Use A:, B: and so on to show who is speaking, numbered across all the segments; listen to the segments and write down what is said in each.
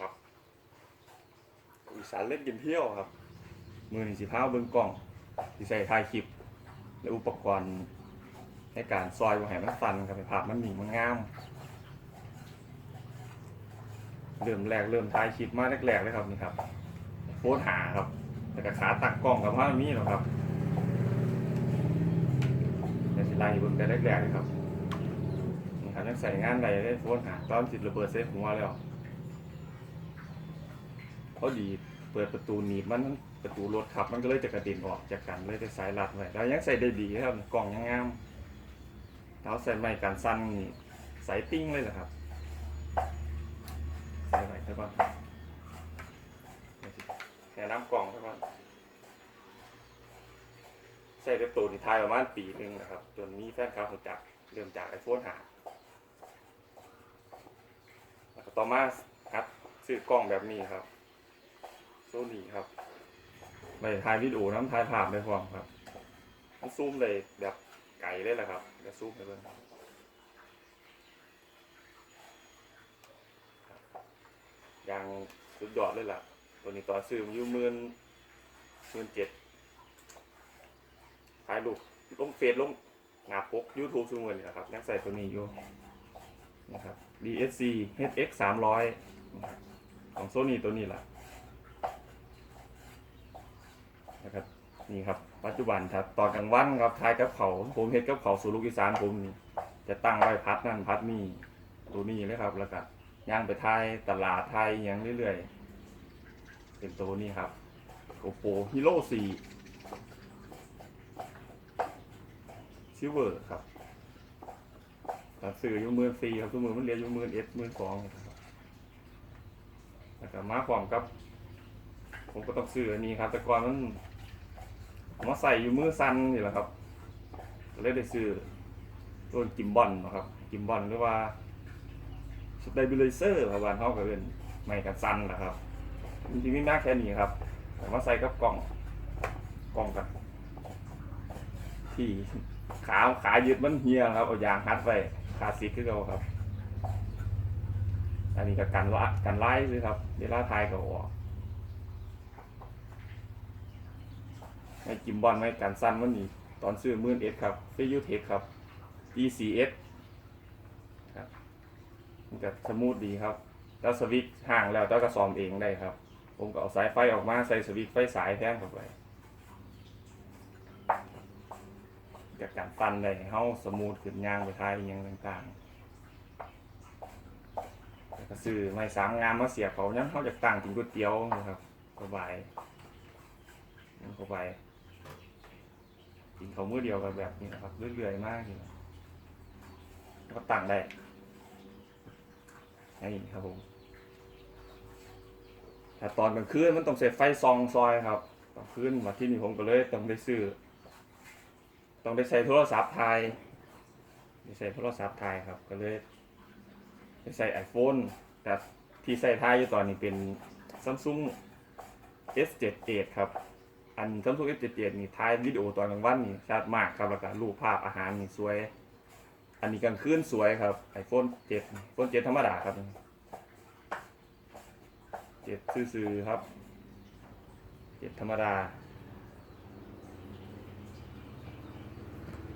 A: ครับอีสานเล่นกินเที่ยวครับ มือนี่สิพาเบิ่งกล้องสิใส่ถ่ายคลิป และอุปกรณ์ในการซอยบ่ให้มันฟันครับให้ภาพมันหนีมันงาม เริ่มแรกเริ่มถ่ายคลิปมาแรกๆเลยครับนี่ครับโฟนหาครับแต่กระขาตักกล้องกับว่ามีหรอกครับแต่สิไล่เบิ่งแต่แรกๆเลยครับนี่ครับยังใส่งานใดได้โฟนหาตอนสิระเบิดเซฟหัวแล้ว พอดีเปิดประตูหนีบมันประตูรถขับ มันก็เลยจะกระเด็นออกจากกันเลยจะสายรัดไว้แล้วยังใส่ได้ดีครับกล่องยังงามแล้วใส่ไม้กันสั้นนี่ใส่ติ้งเลยเหรอครับใส่ไว้ซะก่อนแค่น้ำกล่องซะก่อนใส่เป็นตัวที่ทายประมาณปีหนึงนะครับ จนมีแฟนคลับรู้จักเริ่มจากไอโฟนหาแล้วก็ต่อมาครับซื้อกล้องแบบนี้ครับ โซนี่ครับไปถ่ายวิดีโอน้ำถ่ายภาพได้พร้อมครับมันซูมเลยแบบไกลเลยแหละครับเดี๋ยวซูมไปเบิ่งอย่างสุดยอดเลยล่ะ ตัวนี้ต่อซื้อมอยู่มื่นมื่นเจ็ดถ่ายรูปลงเฟซลงหน้าปก YouTube ซูมเลยนนะครับยังใส่ตัวนี้อยู่นะครับ DSC HX 300ของโซนี่ตัวนี้ล่ะ นะครับนี่ครับ ปัจจุบันครับตอนกลางวันครับถ่ายกับเขาผมเฮ็ดกับเขาสู่ลูกอีสานผมนี่จะตั้งไว้พัดนั่นพัดนี่ตัวนี้เลยครับ แล้วก็ย่างไปไทยตลาดไทยอย่างเรื่อยๆ เป็นตัวนี้ครับโกโปฮีโร่ซีซิเวอร์ครับตัดสื่อยู่หมือซีครับทุกมือมันเรียนยู่หมือเอสมือสองครับแล้วก็มาพร้อมกับ ผมก็ต้องซื้ออันนี้ครับ แต่ก่อนมัน เอามาใส่อยู่มือสั้นนี่แหละครับเลยได้ซื้อตัวกิมบอลนะครับ กิมบอลหรือว่าสเตเบลิเซอร์ครับบ้านเขาก็เป็นไม่กันสั้นนะครับจริงๆนี่มากแค่นี้ครับแต่ว่าใส่กับกล่องกล่องกับที่ขาขายึดมันเฮียครับเอายางฮัดไว้ขาซิกคือเราครับ อันนี้ก็กันละกันไล่เลยครับเวลาทายก็ออก ไม่กิมบอลไม่กันสั้นมันนี่ตอนซื้อมื่นเอสครับเฟยูเทคครับ DCS มันก็สมูทดีครับ แล้วสวิตช์ห่างแล้วเจ้าก็ซ้อมเองได้ครับ ผมก็เอาสายไฟออกมาใส่สวิตช์ไฟสายแทนเข้าไปจากการฟันได้ให้าสมูทขึ้นยางไปท้ายอย่างต่างๆแล้วก็ซื้อไม้สามงามมาเสียบเขายังเขาจากต่างกินก๋วยเตี๋ยวนะครับสบายมันสบาย กินเขาวมื้อเดียวกันแบบนี้นะครับเรื่อยๆมากเลยก็ต่างได้นี่ครับผมแต่ตอนกลางคืนมันต้องเสร็จไฟซองซอยครับกลางคืนมาที่นี่ผมก็เลยต้องได้ซื้อต้องได้ใช้โทรศัพท์ถ่ายได้ใช้โทรศัพท์ถ่ายครับ ก็เลยได้ใส่ iPhone แต่ที่ใส่ถ่ายอยู่ตอนนี้เป็น Samsung S78 ครับ อัน Samsung S78 นี่ถ่ายวิดีโอตอนกลางวันนี่ชัดมากครับแล้วก็รูปภาพอาหารนี่สวย อันนี้กลางคืนสวยครับ iPhone 7 iPhone 7ธรรมดาครับเจ็ดซื่อๆครับเจ็ดธรรมดา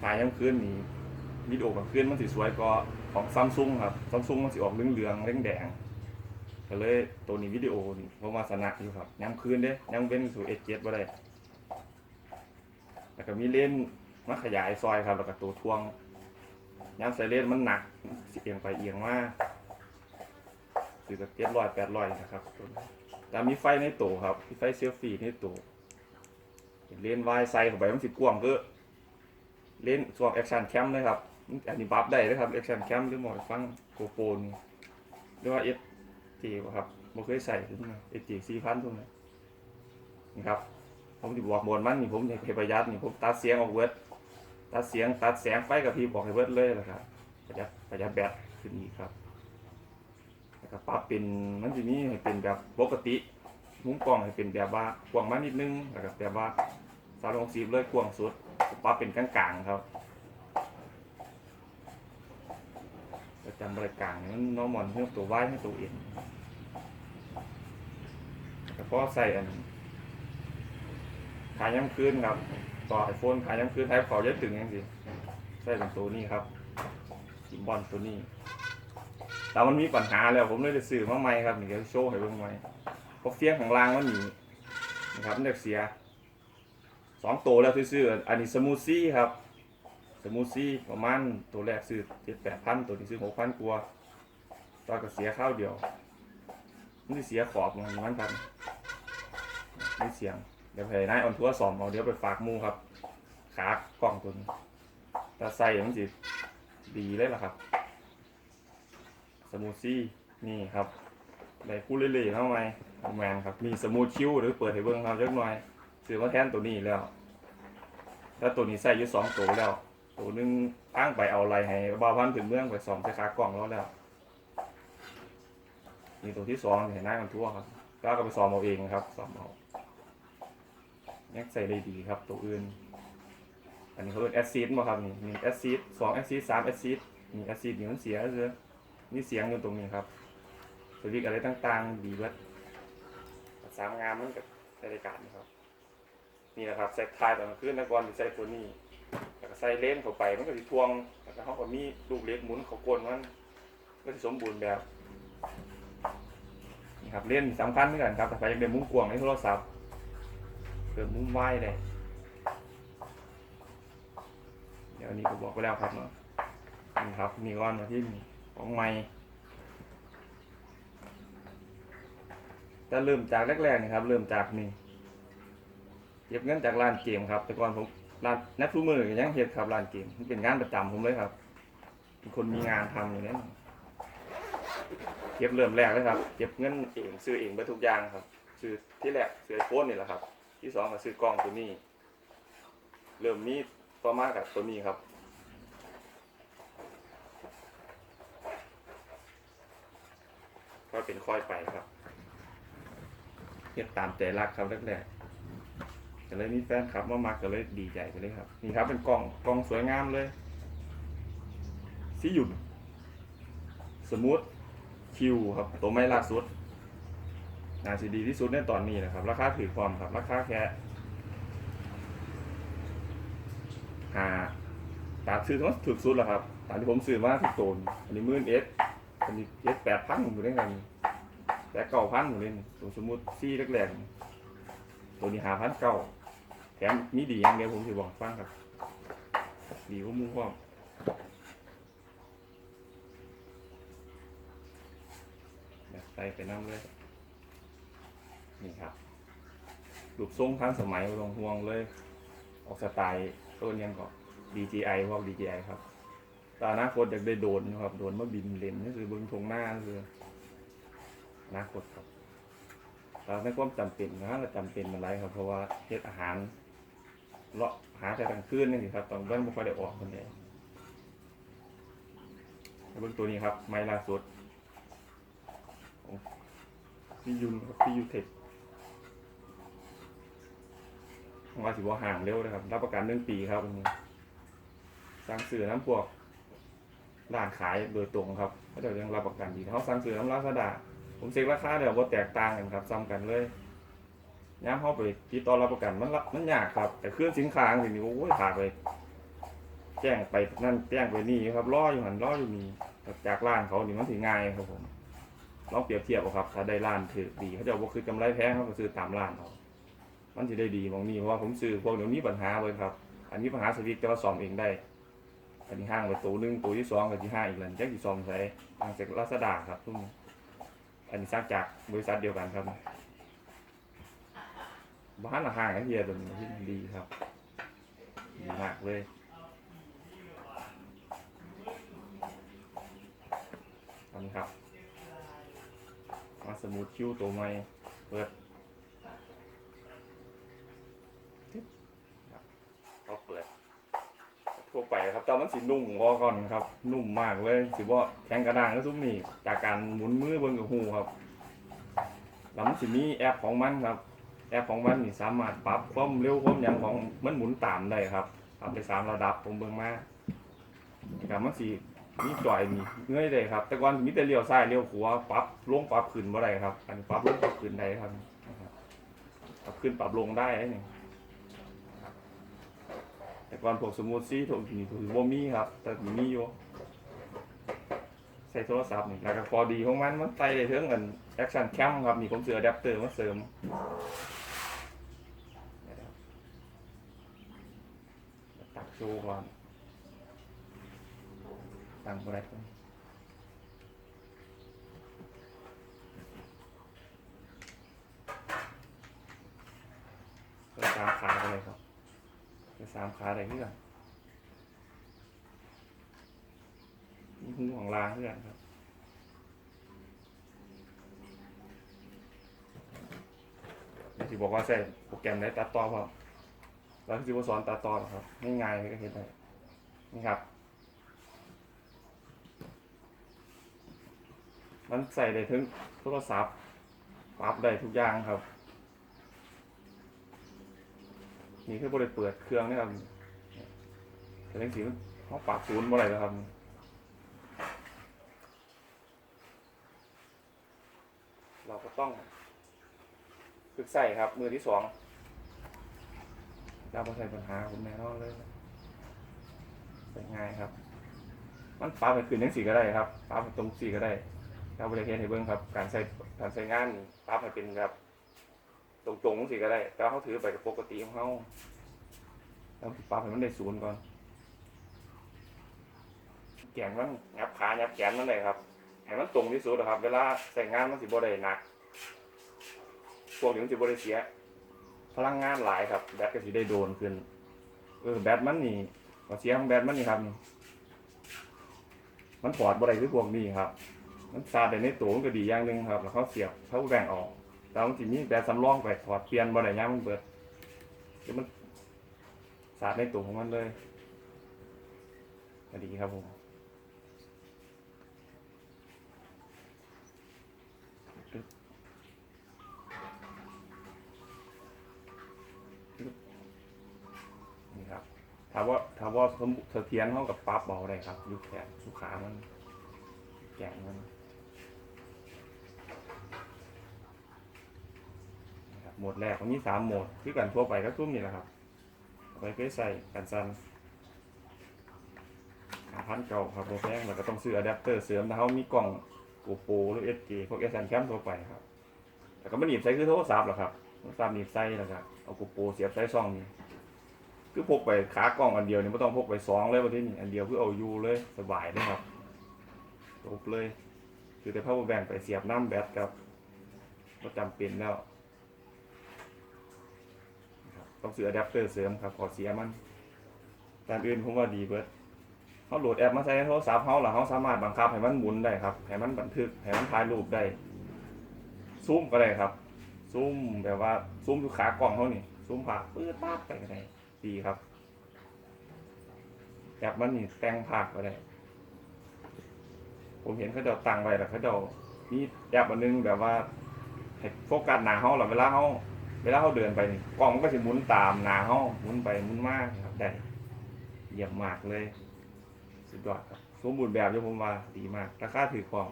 A: ถ่ายกลางคืนนี่วิดีโอกลางคืนมันสิสวยก็ของซัมซุงครับซัมซุงมันสิออกเหลืองๆแดงก็เลยตัวนี้วิดีโอนี่ผมมาสนะอยู่ครับย้ำคืนเด้ยังเป็นสู่ S7 บ่ได้ แล้วก็มีเลนมาขยายซอยครับ แล้วก็ตัวทวงยามใส่เลนมันหนักสิเอียงไปเอียงมาคือกับเจ็ดร้อยแปดร้อยนะครับแต่มีไฟในตัวครับมีไฟเซลฟี่ในตัวเลนวายใส่เข้าไปมันสิกว้างก็เลนสวมแอคชั่นแคมเลยครับอันนี้บัฟได้เลยครับแอคชั่นแคมหรือหมอฟังโกโปนหรือว่าเอสทีครับบ่เคยใส่ถึงเอสทีสี่พันทุกนี้นี่ครับ ผมที่บอกบนมันนี่ผมอยากให้ประหยัดนี่ผมตัดเสียงออกเวิร์ดตัดเสียงตัดแสงไฟกับพี่บอกให้เบิดเลยนะครับประหยัดประหยัดแบตขึ้นอีกครับแล้วก็ปรับเป็นมันจะมีให้เป็นแบบปกติมุมกล้องให้เป็นแบบว่ากว้างมานิดนึงแล้วก็แบบว่าสามองศาเลยกว้างสุดปรับเป็นกลางๆครับประจำบริกางมันน้องมอนเพื่อตัวไหวให้ตัวเอ็นแต่พอใส่อัน ขายย้ำคืนครับ ต่อไอโฟนขายย้ำคืนไทยขอเยอะตึงยังสิใส่เป็นตัวนี้ครับกิมบอลตัวนี้ แต่มันมีปัญหาแล้วผมเลยจะซื้อมาใหม่ครับเดี๋ยวโชว์ให้เบิ่งใหม่เพราะเฟี้ยงของรางมันหนีนะครับมันจะเสียสองตัวแล้วซื้ออันนี้สมูซี่ครับสมูซี่ประมาณตัวแรกซื้อเจ็ดแปดพันตัวที่ซื้อหกพันกว่าตอนก็เสียข้าวเดียวมันจะเสียขอบมันมันพันนี่เสียง เดี๋ยวไปนายออนทัวร์สอมเอาเดี๋ยวไปฝากมูครับ ขากล่องตัวนี้แต่ใส่มันสิดีเลยล่ะครับ สมูทซี่นี่ครับได้คู่เล่ๆเข้ามาแมนครับ มีสมูทคิวหรือเปิดให้เบิ้งครับจักหน่อยซื้อมาแทนตัวนี้แล้วแล้วตัวนี้ใส่อยู่สองตัวแล้ว ตัวนึงอ้างไปเอาอะไรให้บาวพันถึงเมืองไปสอมใส่ขากล่องแล้วแล้วนี่ตัวที่สองเห็นหน้ากันทั่วครับ แล้วก็ไปซ้อมเอาเองครับซ้อมเอา ยังใส่ได้ดีครับ ตัวอื่น อันนี้เขาเรียกแอซซิดมาครับนี่มีแอซซิดสองแอซซิดสามแอซซิดนี่แอซซิดนี่มันเสียเลยนี่เสียงอยู่ตรงนี้ครับสวิกอะไรต่างๆ ดีเบิดสามงามมันกับใช้รายการนะครับ นี่นะครับใส่ทายตอนกลางคืนนะก่อนใส่ตัวนี้แล้วก็ใส่เลนเข้าไปมันก็สิทวงแล้วก็เขาก็มีลูกเล็กหมุนเขากลนมันก็สิสมบูรณ์แบบนี่ครับเลนสำคัญเหมือนกันครับแต่ไปยังเป็นมุมกวงในโทรศัพท์ เกิดมุมไวเลย เดี๋ยวนี้ก็บอกไปแล้วครับเนาะนี่ครับมีก้อนมาที่ของไม้แต่เริ่มจากแรกๆนี่ครับ เริ่มจากนี่เก็บเงินจากร้านเกมครับ แต่ก่อนผมร้านนักทุกมือยังเฮ็ดครับร้านเกมมันเป็นงานประจำผมเลยครับเป็นคนมีงานทำอย่างนี้เก็บเริ่มแรกเลยครับ เก็บเงินเองซื้อเองไปทุกอย่างครับ ซื้อที่แรกซื้อไอโฟนนี่แหละครับ ที่สองก็ซื้อกล้องตัวนี้ เริ่มมีต่อมากับตัวนี้ครับ ก็เป็นค่อยไปครับเฮ็ดตามใจรักครับแรกๆก็เลยมีแฟนคลับมามักก็เลยดีใจไปเลยครับ นี่ครับเป็นกล่องกล่องสวยงามเลย สีหยุ่น สมูทคิวครับ ตัวไม่ล่าสุด นาซีดีที่สุดในตอนนี้นะครับ ราคาถือความครับ ราคาแค่หาตามซื้อต้องถูกสุดแล้วครับตามที่ผมซื้อมาถูกโตนอันนี้มื่นเอสอันนี้เอสแปดพันอยู่ได้ไงแปดเก้าพันอยู่เลยนี่ตัวสมูทซี่แรกๆตัวนี้หาพันเก้าแถมมีดีอย่างเดียวผมถือบอกฟังครับ ดีกว่าหมูความใส่ไปน้ำเลย นี่ครับรูปทรงทันสมัยลงห่วงเลย ออกสไตล์ตัวนี้ก็ DJI พวก DJI ครับแตอนาคตอยากได้โดนนะครับโดนมาบินเล่นนี่คือเบิ้งทงหน้าคืออนาคตครับเราในความจำเป็นนะเราจำเป็นมันไรครับ เพราะว่าเฮ็ดอาหารเลาะหาแต่กลางคืนนี่ครับตอนเบิ้งไม่ค่อยได้ออกคนเดียวเบิ้งตัวนี้ครับ ไม้ล่าสุดพี่ยุนครับพี่ยูเทค ว่าสิว่าห่างเร็วนะครับ รับประกันหนึ่งปีครับอันนี้สั่งซื้อน้ำพวกร้านขายโดยตรงครับเขาจะยังรับประกันดีเขาสั่งซื้อน้ำลาซาดาผมเซ็กราคาเดี๋ยวว่าแตกต่างกันครับซ้ำกันเลยย้ำเข้าไปติดต่อรับประกันมันมันยากครับ แต่เครื่องสินค้าสิ่งนี้โอ้ยขาดไป แจ้งไปนั่นแจ้งไปนี่ครับรออยู่หันรออยู่นี่จากร้านเขานี่มันถึงง่ายครับผมลองเปรียบเทียบครับถ้าได้ร้านถือดีเขาจะบอกคือกำไรแพงเขาก็ซื้อตามร้านเขา มันจะได้ดีมองนี่เพราะว่าผมซื้อพวกเดี๋ยวนี้ปัญหาเลยครับ อันนี้ปัญหาสวิตแต่ว่าซ่อมเองได้ อันนี้ห้างไปตัวหนึ่งตัวที่สองกับที่ห้าอีกแล้วแจ็คที่ซ่อมใช้ทางจากลาซาด้าครับทุกอันนี้สร้างจากบริษัทเดียวกันครับบ้านอาหารกันเฮียตัวนี้ดีครับดีมากเลยอันนี้ครับมาสมูทคิวตัวใหม่เปิดครับเขาเปิด ทั่วไปครับแต่มันสีนุ่มพอก่อนครับ นุ่มมากเลยสิว่าแข็งกระด้างก็ซุ้มนี่จากการหมุนมือเบิ่งกับหูครับแล้วมันสิมีแอปของมันครับ แอปของมันนี่สามารถปรับความเร็วความยังของมันหมุนตามได้ครับปรับได้สามระดับผมเบิ่งมาครับมันสิมีจ่อยนี่เงยได้ครับ แต่ก่อนมีแต่เลี้ยวซ้ายเลี้ยวขวาปรับลงปรับขึ้นบ่ได้ครับ อันปรับลงปรับขึ้นได้ครับนะครับขึ้นปรับลงได้นี่ แต่ก่อนพวกสมูทซี่ถูกนี่ถือว่มีครับ แต่มีอยู่ใส่โทรศัพท์นี่แล้วก็พอดีของมันมันใส่ได้ถึงกันแอคชั่นแคมครับนี่ผมเสืออะแดปเตอร์มาเสริมตักโชว์ก่อนตั้งอะไรก่อนเปิดสามขาไปเลยครับ สามขาอะไรเพื่อนนี่หูของลาเพื่อนครับที่บอกว่าใส่โปรแกรมไหนตัดต่อพอแล้วที่ว่าสอนตัดต่อครับง่ายๆก็เห็นได้นี่ครับ มันใส่ได้ถึงโทรศัพท์ปรับได้ทุกอย่างครับ นี่คือบริเปิดเครื่องนี่ครับแต่จริงๆเขาปรับศูนย์บ่ได้แล้วครับเราก็ต้องฝึกใส่ครับ มือที่สองเราไปใส่ปัญหาผมแน่นอนเลยใส่ง่ายครับ มันปรับไปขึ้นทั้งสีก็ได้ครับปรับไปตรงสีก็ได้เราบริเทียนให้เบิ้งครับ การใส่การใส่งานปรับให้เป็นครับ ตรงตรงๆสี่ก็ได้ แต่เขาถือไปกับปกติของเขาเราปรับให้มันได้ศูนย์ก่อนแกนมันงับขางับแขนมันเลยครับให้มันตรงที่สุดนะครับ เวลาใส่งานมันสิบ่ได้หนักพวกนี้มันจะบริเสีย พลังงานหลายครับแบตก็สิได้โดนขึ้น เออแบตมันนี่เสียของแบตมันนี่ครับ มันปลอดบ่ได้คือพวกนี้ครับ มันชาดในตัวมันก็ดีอย่างหนึ่งครับ แล้วเขาเสียบเขาแบ่งออก แล้วมันสิมีแบตสำรองไปถอดเปลี่ยนบ่ได้ย่างมันเบิดเดี๋ยวมันชาร์ในตัวของมันเลยดีครับผมนี่ครับถามว่าถามว่าเสถียรเท่ากับปั๊บเบาได้ครับยุคแขนลูกขามันแกงมันนะครับ โหมดแรกมันมีสามโหมดคือกันทั่วไปก็ทุ่มนี่แหละครับไว้เคยใส่กันซันหาพันเก่าครับโปรแพงแล้วก็ต้องซื้ออะแดปเตอร์เสริมถ้าเขามีกล่องโกโปรหรือเอสเจพวกเอสแอนแคมทั่วไปครับแต่ก็ไม่หนีบใส่คือโทรศัพท์หรอกครับโทรศัพท์หนีบใส่แล้วก็เอาโกโปรเสียบใส่ซ่องนี่คือพกไปขากล้องอันเดียวเนี่ยไม่ต้องพกไปสองเลยวันที่นี่อันเดียวคือเอาอยู่เลยสบายเลยครับจบเลย คือแต่ power bank ไปเสียบน้ำแบตครับก็จำเป็นแล้ว ต้องซื้ออะแดปเตอร์เสริมครับขอเสียมันแต่อื่นผมว่าดีเบิดเขาโหลดแอปมาใช้ในโทรศัพท์เขาหรอเขาสามารถบังคับให้มันหมุนได้ครับให้มันบันทึกให้มันถ่ายรูปได้ซูมก็ได้ครับซูมแบบว่าซูมอยู่ขากล้องเขานี่ซูมผ่าปื้ดปั๊บไปก็ได้ดีครับแอปมันนี่แต่งภาคไปได้ผมเห็นเขาเดาตังไว้แล้วเขาเดามีแอปอันนึงแบบว่าให้โฟกัสหนาเขาหรอเวลาเขา เวลาเขาเดินไปนี่กล้องมันก็จะหมุนตามหนาเขาหมุนไปหมุนมาครับได้เยี่ยมมากเลย สุดยอดครับสมบูรณ์แบบที่ผมว่าดีมากราคาถือของ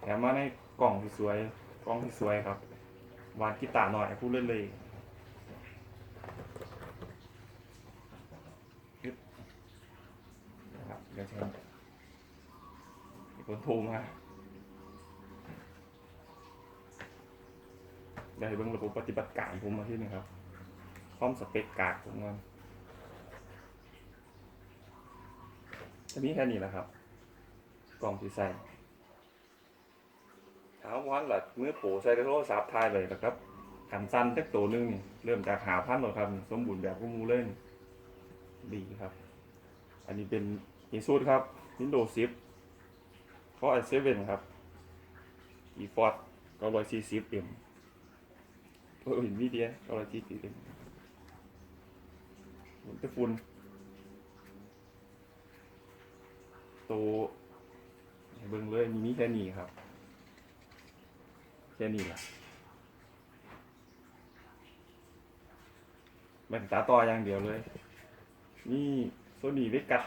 A: แถมมาในกล่องที่สวยกล้องที่สวยครับวางกีตาร์หน่อยพูดเล่นเลยนะครับเดี๋ยวเชิญคนโทรมา เดี๋ยวให้เบิ่งระบบปฏิบัติการผมมาที่นี่ครับพร้อมสเปคการ์ดผมก่อนจะมีแค่นี้แหละครับ กล่องที่ใส่ถามว่าหลัดมือโปใส่ในโทรศัพท์ทายเลยนะครับกันสั้นจักตัวนึงนี่เริ่มจากหาพันหรอครับ สมบูรณ์แบบก็มูเล่นดีครับ อันนี้เป็นอีซูดครับ Windows 10เพราะไอเซเว่นครับ e f o r d 940 M เออเห็นวีเดีย940 M มันจะฝุ่นตัวให้เบิ่งเลยมีนี่แค่นี้ครับ แค่นี้แหละแม่นตาต่ออย่างเดียวเลย นี่โซนี่เวกัส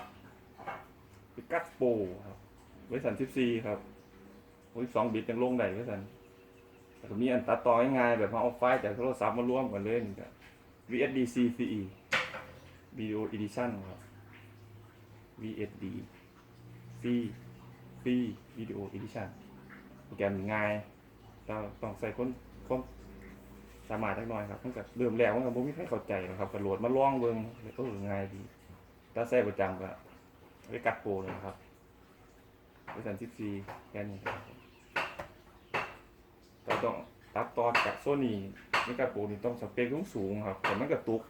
A: เวกัสโปรครับเวสันสิบสี่ครับโอ้ยสองบิตยังลงได้เวสัน มีอันตัดต่อง่ายๆแบบมาเอาไฟล์จากโทรศัพท์มารวมกันเลยนี่ก็ VSDC CE Video Edition ครับ VSD C C Video Edition โปรแกรมง่ายเราต้องใส่คนคนสามารถจักหน่อยครับมันก็เริ่มแรกมันก็บ่มีใครเข้าใจนะครับก็โหลดมาล่องเบิ่งเออง่ายดีถ้าใช้ประจำก็ไปกัดโปรเลยนะครับเวอร์ชัน14แค่นี้ครับ เราต้องตัดต่อจากโซนี่ในกัดโปรนี่ต้องสเปคสูงๆครับ แต่มันกระตุก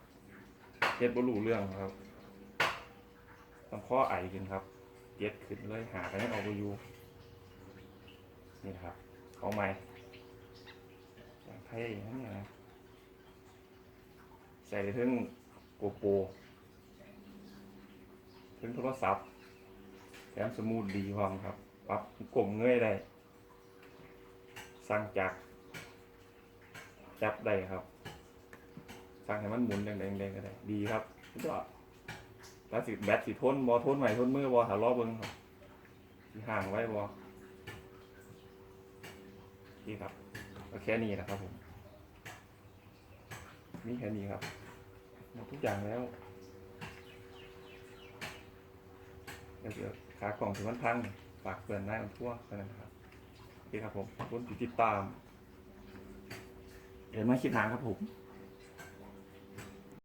A: เฮ็ดบ่รู้เรื่องครับต้องข้อไอขึ้นครับเย็ดขึ้นเลยหากันยังเอาไปอยู่นี่ครับของใหม่อย่างไทยนั่นเนี่ยนะใส่ถึงโกโปรถึงโทรศัพท์แถมสมูทดีพร้อมครับปรับกลมเงยได้ สั่งจากจับได้ครับสั่งให้มันหมุนแดงๆก็ได้ ดีครับสุดยอดแล้วสิแบตสิทนบอทนใหม่ทนมือบอถารอบเบิ้งครับห่างไว้บอนี่ครับก็แค่นี้นะครับผมมีแค่นี้ครับหมดทุกอย่างแล้วเดี๋ยวขากล่องถึงมันพังฝากเปิดหน้ามันทั่วกันนะครับ โอเคครับผมขอบคุณที่ติดตามเดี๋ยวมาคิดหางครับผม